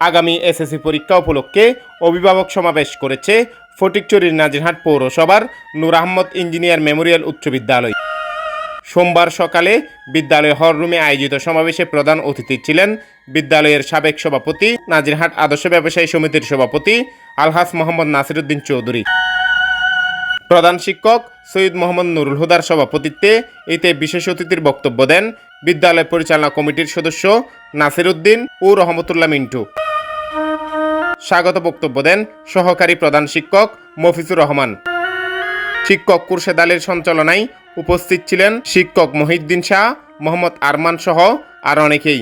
আগামী এসএসসি পরীক্ষা উপলক্ষে অভিভাবক সমাবেশ করেছে ফটিকচুরির নাজিরহাট পৌরসভার নূর আহমদ ইঞ্জিনিয়ার মেমোরিয়াল উচ্চ বিদ্যালয়। সোমবার সকালে বিদ্যালয় হল রুমে আয়োজিত সমাবেশে প্রধান অতিথি ছিলেন বিদ্যালয়ের সাবেক সভাপতি, নাজিরহাট আদর্শ ব্যবসায়ী সমিতির সভাপতি আলহাস মোহাম্মদ নাসিরুদ্দিন চৌধুরী। প্রধান শিক্ষক সৈয়দ মোহাম্মদ নুরুল হুদার সভাপতিত্বে এতে বিশেষ অতিথির বক্তব্য দেন বিদ্যালয় পরিচালনা কমিটির সদস্য নাসিরুদ্দিন ও রহমতুল্লাহ মিন্টু। স্বাগত বক্তব্য দেন সহকারী প্রধান শিক্ষক মফিজুর রহমান। শিক্ষক কুরশেদ আলীর সঞ্চালনায় উপস্থিত ছিলেন শিক্ষক মহিউদ্দিন শাহ, মোহাম্মদ আরমান সহ আর অনেকেই।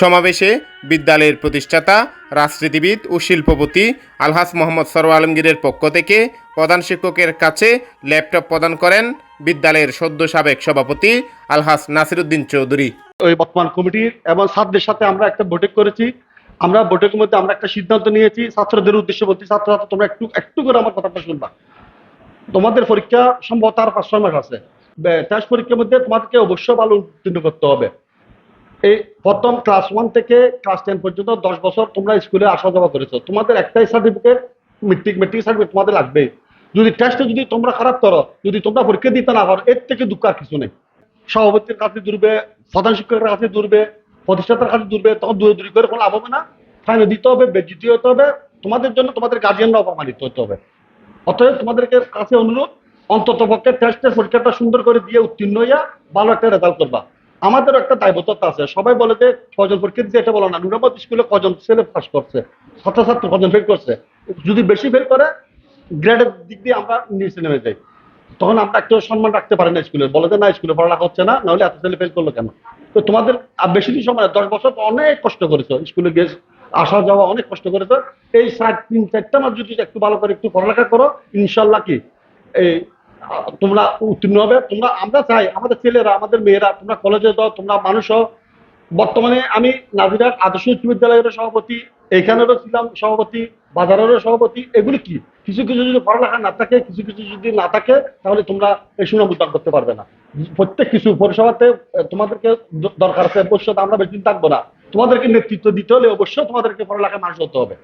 সমাবেশে বিদ্যালয়ের প্রতিষ্ঠাতা, রাজনীতিবিদ ও শিল্পপতি আলহাস মোহাম্মদ সরো আলমগীরের পক্ষ থেকে প্রধান শিক্ষকের কাছে ল্যাপটপ প্রদান করেন বিদ্যালয়ের সদ্য সাবেক সভাপতি আলহাস নাসিরুদ্দিন চৌধুরী। ওই বর্তমান কমিটির এবং ছাত্রদের সাথে আমরা একটা বৈঠক করেছি। আমরা বৈঠকের মধ্যে আমরা একটা সিদ্ধান্ত নিয়েছি, ছাত্রদের উদ্দেশ্যে বলছি ছাত্র ছাত্র তোমরা একটু একটু করে আমার কথাটা শুনবা। তোমাদের পরীক্ষা সম্ভবত আর পাঁচ ছয় মাস আছে। টেস্ট পরীক্ষার মধ্যে তোমাদেরকে অবশ্যই ভালো উত্তীর্ণ করতে হবে। এই প্রথম ক্লাস ওয়ান থেকে ক্লাস টেন পর্যন্ত দশ বছর তোমরা স্কুলে আসা যাওয়া করেছ। তোমাদের একটাই সার্টিফিকেট মেট্রিক মেট্রিক সার্টিফিকেট তোমাদের লাগবে যদি টেস্টে যদি তোমরা খারাপ করো, যদি তোমরা পরীক্ষা দিতে না পারো, এর থেকে দুঃখ আর কিছু নেই। সভাপতির কাছে দূরবে প্রধান শিক্ষকের কাছে দূরবে প্রতিষ্ঠাতার কাছে দূরবে তখন দূরে দূরে করে কোনো লাভ হবে না। ফাইনে দিতে হবে বেজিতে হতে হবে। তোমাদের জন্য তোমাদের গার্জিয়ানরা অপমানিত হতে হবে। অতএব তোমাদেরকে কাছে অনুরোধ, অন্তত পক্ষে টেস্টের পরীক্ষাটা সুন্দর করে দিয়ে উত্তীর্ণ হইয়া ভালো একটা রেজাল্ট করবা। আমাদেরও একটা দায়বদ্ধতা আছে। সবাই বলে যে কজন পরীক্ষা দিচ্ছে এটা বলো না, নুরাবাদ স্কুলে কজন ছেলে পাস করছে? ছাত্রছাত্রী কজন ফেল করছে? যদি বেশি ফেল করে গ্রেডের দিক দিয়ে আমরা নিচে নেমে যাই। তখন আমরা একটু সম্মান রাখতে পারি না স্কুলে। বলে যে, না, স্কুলে পড়ালেখা হচ্ছে না, নাহলে এত ছেলে ফেল করল কেন? তো তোমাদের বেশি দিন সময় দশ বছর অনেক কষ্ট করেছ। স্কুলে গিয়ে আসা যাওয়া অনেক কষ্ট করেছ। এই সাত তিন, চারটা মাস যদি একটু ভালো করে একটু পড়ালেখা করো, ইনশাল্লাহ কি, এই, তোমরা উত্তীর্ণ হবে। তোমরা, আমরা চাই, আমাদের ছেলেরা, আমাদের মেয়েরা, তোমরা কলেজে যাও, তোমরা মানুষ হও। বর্তমানে আমি নাজিরাট আদর্শ উচ্চ বিদ্যালয়ের সভাপতি, এখানেরও ছিলাম সভাপতি, বাজারেরও সভাপতি। এগুলি কি? কিছু কিছু যদি পড়ালেখা না থাকে, কিছু কিছু যদি না থাকে, তাহলে তোমরা এই সুনাম উদ্ধার করতে পারবে না। প্রত্যেক কিছু পরিষেবাতে তোমাদেরকে দরকার আছে অবশ্য আমরা বেশি দিন থাকব না। তোমাদেরকে নেতৃত্ব দিতে হলে অবশ্যই তোমাদেরকে পড়ালেখা মানুষ হতে হবে।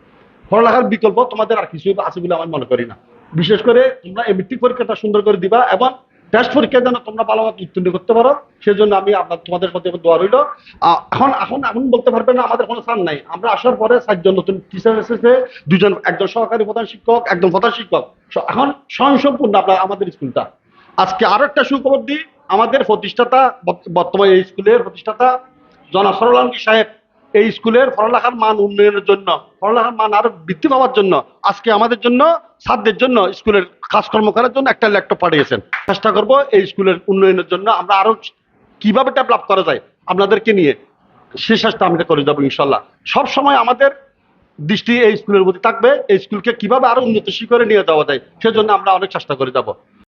পড়ালেখার বিকল্প তোমাদের আর কিছু আছে বলে আমি মনে করি না। বিশেষ করে তোমরা এই মৃত্যু পরীক্ষাটা সুন্দর করে দিবা এবং টেস্ট পরীক্ষা যেন তোমরা ভালো মতো উত্তীর্ণ করতে পারো, সেজন্য আমি আপনার তোমাদের প্রতি দোয়া রইল। এখন এখন এখন বলতে পারবে না, আমাদের কোনো স্থান নাই। আমরা আসার পরে চারজন নতুন টিচার এসেছে, দুজন একজন সহকারী প্রধান শিক্ষক, একজন প্রধান শিক্ষক। এখন স্বয়ংসম্পূর্ণ আপনার আমাদের স্কুলটা। আজকে আরও একটা সুখবর দিই, আমাদের প্রতিষ্ঠাতা বর্তমানে এই স্কুলের প্রতিষ্ঠাতা জনাব সাহেব এই স্কুলের পড়ালেখার মান উন্নয়নের জন্য, পড়ালেখার মান আরও বৃদ্ধি পাওয়ার জন্য আজকে আমাদের জন্য, ছাত্রদের জন্য স্কুলের কাজকর্ম করার জন্য একটা ল্যাপটপ পাঠিয়েছেন। চেষ্টা করব এই স্কুলের উন্নয়নের জন্য আমরা আরও কীভাবে ডেভেলপ করা যায় আপনাদেরকে নিয়ে সে চেষ্টা আমরা করে যাব ইনশাল্লাহ। সব সময় আমাদের দৃষ্টি এই স্কুলের প্রতি থাকবে, এই স্কুলকে কীভাবে আরও উন্নত শিখরে নিয়ে যাওয়া যায় সেজন্য আমরা অনেক চেষ্টা করে যাব।